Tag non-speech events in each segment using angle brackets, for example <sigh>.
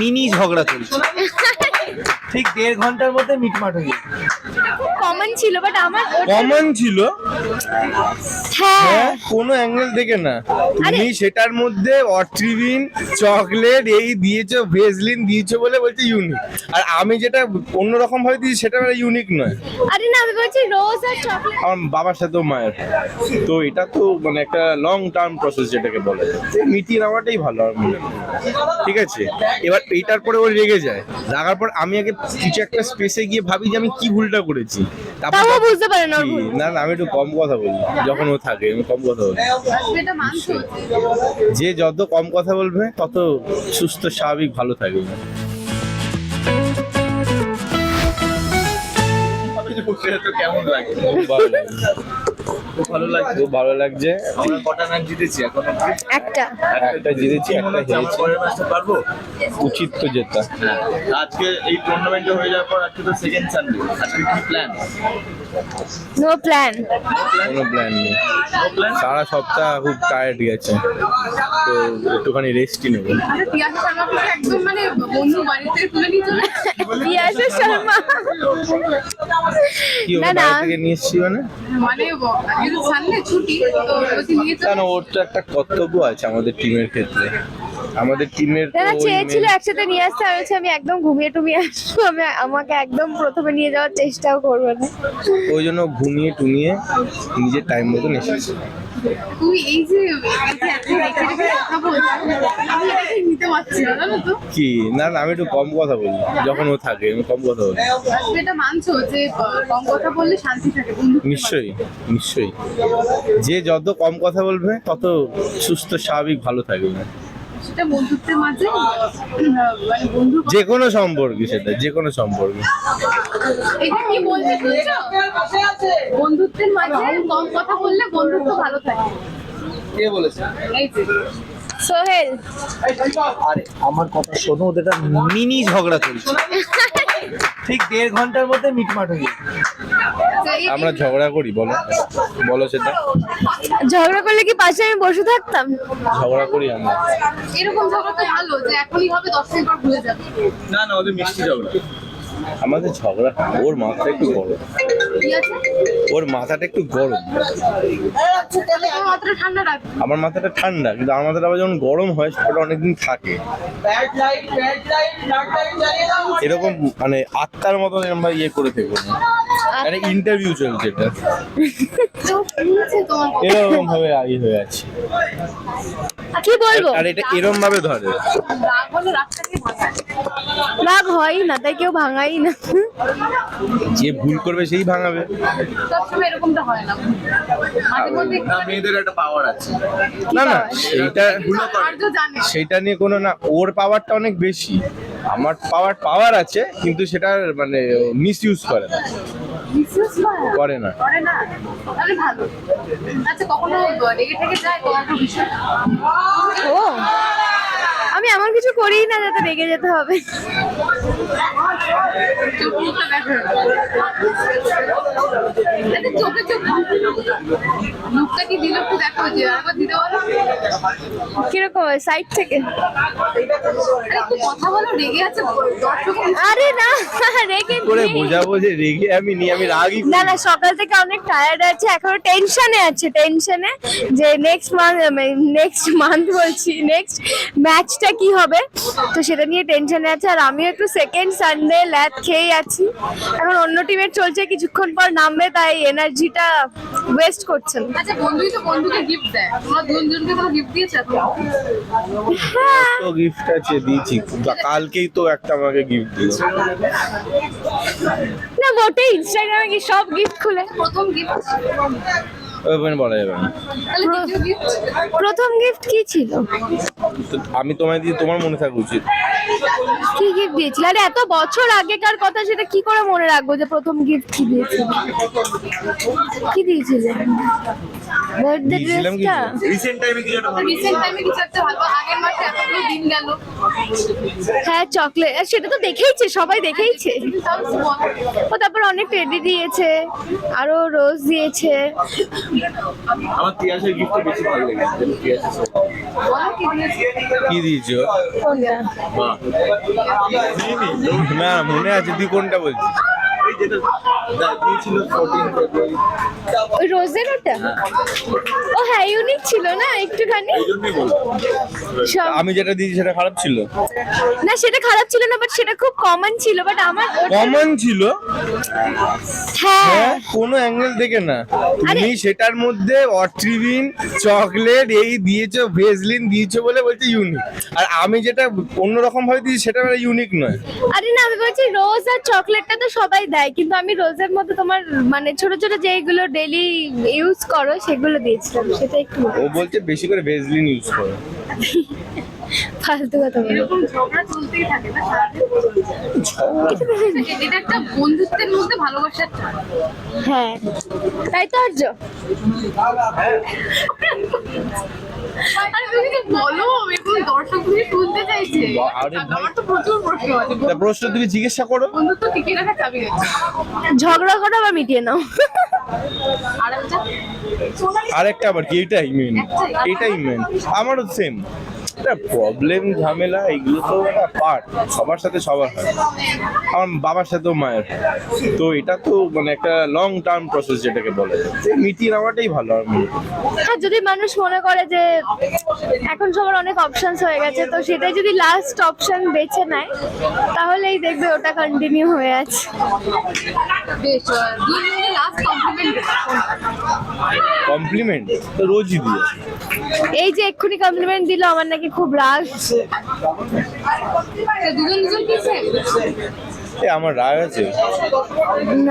Mini ঝগড়া চলছে। ঠিক দেড় ঘণ্টার মধ্যে মিটমাট হয়ে কমন ছিল বাট আমার কমন ছিল? হ্যাঁ। হ্যাঁ কোনো অ্যাঙ্গেল থেকে না। তুমি সেটার মধ্যে অট্রিবিন চকলেট এই দিয়েছ ভেজলিন দিয়েছ বলে বলছে ইউনিক আর আমি যেটা অন্যরকম ভাবে দিয়েছি সেটা ইউনিক নয়। আরে না আমি বলছি রোজ আর চকলেট আমার বাবার সাথেও মায়ের। তো এটা তো মানে একটা লং টার্ম প্রসেস যেটাকে বলে। মিটিয়ে নেওয়াটাই ভালো আমার মনে। ঠিক আছে? এবার এইটার পরে ও রেগে যায়। রাগার পর আমি আগে কিছু একটা স্পেসে গিয়ে ভাবি যে আমি কি ভুলটা করেছি। তাও বুঝতে পারে না। না না আমি একটু কম কথা বলি। যখন ও থাকে আমি কম কথা বলি। যে যত কম কথা বলবে তত সুস্থ স্বাভাবিক ভালো থাকবে। কেমন লাগে। খুব ভালো লাগছে? খুব ভালো লাগছে। আমরা কটা ম্যাচ জিতেছি এখন? একটা। একটা জিতেছি একটা হেরেছি। পরের ম্যাচটা পারব? উচিত তো জেতা। হ্যাঁ। আজকে এই টুর্নামেন্টটা হয়ে যাওয়ার পর আজকে তো সেকেন্ড সানডে আজকে কি প্ল্যান নো প্ল্যান কোনো প্ল্যান নেই। প্ল্যান সারা সপ্তাহ খুব টায়ার্ড গেছে। তো একটুখানি রেস্টই নেব। আচ্ছা একদম মানে বন্ধু বাড়ি থেকে তুলে নিয়ে চলে। <laughs> শর্মা। কি না, না। বাড়ি থেকে নিয়ে এসেছি মানে? মানে আজকে ছুটি তো নিয়ে কেন ওর তো একটা কর্তব্য আছে আমাদের টিমের ক্ষেত্রে। আমাদের টিমের তো দাদা চেয়েছিল একসাথে নিয়ে আসতে আমি আমি একদম ঘুমিয়ে টুমিয়ে আসব আমি আমাকে একদম প্রথমে নিয়ে যাওয়ার চেষ্টাও করব না। ওই জন্য ঘুমিয়ে টুমিয়ে নিজের টাইম মতন এসেছি। তুমি এই যে কি? না না আমি একটু কম কথা বলি যখন ও থাকে আমি কম কথা বলি। এটা মানছো যে কম কথা বললে শান্তি থাকে নিশ্চয়ই নিশ্চয়ই। যে যত কম কথা বলবে তত সুস্থ স্বাভাবিক ভালো থাকবে। সেটা বন্ধুত্বের মাঝে মানে যে কোনো সম্পর্কে সেটা যে কোনো সম্পর্কে। এটা কি বলতে বন্ধুত্বের মাঝে কম কথা বললে বন্ধুত্ব ভালো থাকে। কে বলেছে? সোহেল। আরে আমার কথা শোনো ওদের মিনি ঝগড়া চলছে। ঠিক দেড় ঘণ্টার মধ্যে মিটমাট হয়ে আমরা ঝগড়া করি বলো। বলো সেটা। ঝগড়া করলে কি পাশে আমি বসে থাকতাম? ঝগড়া করি আমরা। এরকম ঝগড়া তো ভালো যে এখনই হবে দশ মিনিট পর ভুলে যাবে। না না ওদের মিষ্টি ঝগড়া। আমাদের ঝগড়া ওর মাথাটা একটু গরম। ওর মাথাটা একটু গরম। আমার মাথাটা ঠান্ডা কিন্তু আমার মাথাটা আবার যখন গরম হয় সেটা অনেকদিন থাকে। এরকম মানে আত্মার মতন ভাবে ইয়ে করে থেকো না। একটা ইন্টারভিউ চলছে এটা। এরকম ভাবে আই হয়ে আছে। কি বলব? আর এটা এরম ভাবে ধরে। রাগ হয় না তাই কেউ ভাঙাই না। যে ভুল করবে সেই ভাঙাবে। সবসময় এরকমটা হয় না। না মেয়েদের একটা পাওয়ার আছে। না না সেইটা সেটা নিয়ে কোনো না ওর পাওয়ারটা অনেক বেশি। আমার পাওয়ার পাওয়ার আছে কিন্তু সেটা মানে মিস ইউজ করে না। করে না। করে না। তাহলে ভালো। আচ্ছা কখনো রেগে থেকে যায়? তোমার তো ভীষণ? ও। আমি এমন কিছু করি না যাতে রেগে যেতে হবে। চোখ মুখটা দেখো চোখে চোখ মুখটা কি দিল একটু দেখো যে আরেকবার দিতে বলো কীরকম সাইড থেকে? একটু কথা বলো রেগে আছে দর্শক আরে না রেগে করে বোঝাবো যে রেগে আমি নি আমি রাগই না না। সকাল থেকে অনেক টায়ার্ড আছে এখনও টেনশনে আছে টেনশনে যে নেক্সট মান্থ নেক্সট মান্থ বলছি নেক্সট ম্যাচটা কি হবে? তো সেটা নিয়ে টেনশনে আছে আর আমিও একটু সেকেন্ড সানডে ল্যাদ খেয়েই আছি। এখন অন্য টিমের চলছে কিছুক্ষণ পর নামবে তাই এনার্জিটা ওয়েস্ট করছেন আচ্ছা বন্ধুই তো বন্ধুকে গিফট দেয়। তোমরা দুজনকে কোনো গিফট দিয়েছ? হ্যাঁ তো গিফট আছে দিয়েছি। কালকেই তো একটা আমাকে গিফট দিল। না মোটে ইনস্টাগ্রামে কি সব গিফট খুলে? প্রথম গিফট ওখানে বলা যাবে না। প্রথম গিফট কি ছিল? তো আমি তোমায় দিয়ে তোমার মনে থাকা উচিত। কি গিফট দিয়েছিল? আরে এত বছর আগেকার কথা সেটা কি করে মনে রাখব যে প্রথম গিফট কি দিয়েছিল কি দিয়েছিল? বার্থডে দিয়েছিলাম ড্রেসটা রিসেন্ট টাইমে কিছু একটা ভালো রিসেন্ট টাইমে কিছু একটা ভালো আগের মাসে এতগুলো দিন গেল। হ্যাঁ চকলেট সেটা তো দেখেইছে সবাই দেখেইছে। ও তারপর অনেক টেডি দিয়েছে আরও রোজ দিয়েছে। আমার তিয়াসের গিফট বেশি ভালো লেগেছে তিয়াসের কি দিয়েছে? কি দিয়েছ কোনটা না মনে আছে তুই কোনটা বলছিস? রোজের ওটা? ও হ্যাঁ ইউনিক ছিল না একটুখানি? সব- আমি যেটা দিয়েছি সেটা খারাপ ছিল। না সেটা খারাপ ছিল না বাট সেটা খুব কমন ছিল বাট আমার ওটা- কমন ছিল? হ্যাঁ। হ্যাঁ কোনো অ্যাঙ্গেল থেকে না। তুমি সেটার মধ্যে অট্রিবিন চকলেট এই দিয়েছ ভেজলিন দিয়েছ বলে বলছে ইউনিক আর আমি যেটা অন্যরকম ভাবে দিয়েছি সেটা ইউনিক নয়। আরে না আমি বলছি রোজ আর চকলেটটা তো সবাই দেয়। কিন্তু আমি রোজের মধ্যে তোমার মানে ছোট ছোট যেগুলো ডেলি ইউজ করো সেগুলো দিয়েছিলাম সেটা একটু ও বলছে বেশি করে ভেজলিন ইউজ করো। <laughs> ফালতু কথা বলো। ঝগড়া চলতেই থাকে না এটা একটা বন্ধুত্বের মধ্যে ভালোবাসার টান। হ্যাঁ তাই তো আর্য। প্রশ্ন তুমি জিজ্ঞাসা করো। ঝগড়া করো বা মিটিয়ে নাও। আর একটা? আরেকটা আবার কি? এটাই মেন এটাই মেন আমারও সেম প্রবলেম ঝামেলা এগুলো তো একটা পার্ট সবার সাথে সবার হয়। আমার বাবার সাথেও মায়ের তো এটা তো মানে একটা লং টার্ম প্রসেস যেটাকে বলে। মিটিয়ে নেওয়াটাই ভালো আর হ্যাঁ। যদি মানুষ মনে করে যে এখন সবার অনেক অপশনস হয়ে গেছে তো সেটাই যদি লাস্ট অপশন বেছে নেয় তাহলেই দেখবে ওটা কন্টিনিউ হয়ে আছে। কমপ্লিমেন্ট তো রোজই দিয়ে। এই যে এক্ষুনি কমপ্লিমেন্ট দিল আমার নাকি খুব রাগ দুজন দুজন? এ আমার রাগ আছে।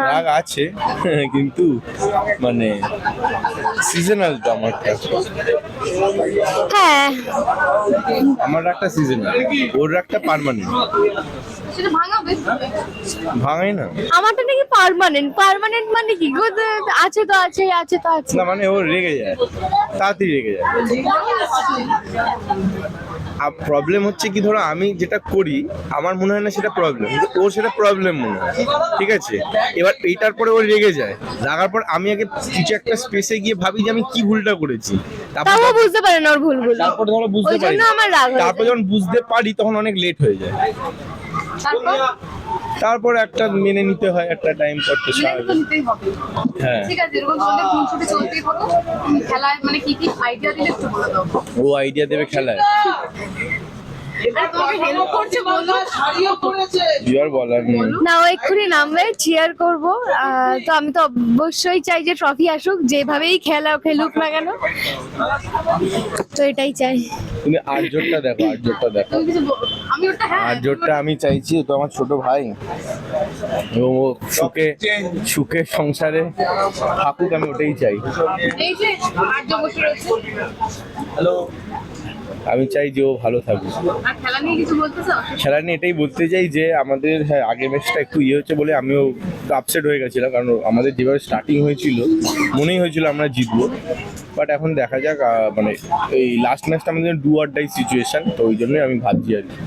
রাগ আছে <laughs> কিন্তু মানে সিজনাল তো আমার হ্যাঁ। আমার রাগটা সিজনাল ওর রাগটা পার্মানেন্ট ভাঙাই না। আমারটা নাকি পার্মানেন্ট পার্মানেন্ট মানে কি? গো আছে তো আছে আছে তো আছে। না মানে ও রেগে যায় তাড়াতাড়ি রেগে যায়। প্রবলেম হচ্ছে কি ধরো আমি যেটা করি আমার মনে হয় না সেটা প্রবলেম কিন্তু ওর সেটা প্রবলেম মনে হয় ঠিক আছে? এবার এইটার পরে ও রেগে যায় রাগার পর আমি আগে কিছু একটা স্পেসে গিয়ে ভাবি যে আমি কি ভুলটা করেছি। তারপর বুঝতে পারে না ওর ভুলগুলো। তারপর ধরো বুঝতে পারি তারপর যখন বুঝতে পারি তখন অনেক লেট হয়ে যায়। তারপর একটা মেনে নিতে হয় একটা টাইম করতে হ্যাঁ। ঠিক আছে এরকম তোমাদের খুনসুটি চলতেই থাকো খেলায় মানে কি কি আইডিয়া দিলে একটু বলে ও আইডিয়া দেবে খেলায়? না ও এক্ষুনি নামবে চিয়ার করব। তো আমি তো অবশ্যই চাই যে ট্রফি আসুক যেভাবেই খেলা খেলুক না কেন। তো এটাই চাই। তুমি আর্যটা দেখো আর্যটা দেখো। তুমি কিছু বলো। আমি ওটা হ্যাঁ আর্যটা আমি চাইছি ও তো আমার ছোট ভাই। এবং ও সুখে সুখে সংসারে থাকুক আমি ওটাই চাই। এই যে আর্য বসে রয়েছে আমি চাই যে ও ভালো থাকবে খেলা নিয়ে এটাই বলতে চাই যে আমাদের হ্যাঁ আগের ম্যাচটা একটু ইয়ে হচ্ছে বলে আমিও আপসেট হয়ে গেছিলাম কারণ আমাদের যেভাবে স্টার্টিং হয়েছিল মনেই হয়েছিল আমরা জিতবো। বাট এখন দেখা যাক মানে এই লাস্ট ম্যাচটা আমাদের ডু আর ডাই সিচুয়েশন তো ওই জন্যই আমি ভাবছি আর কি।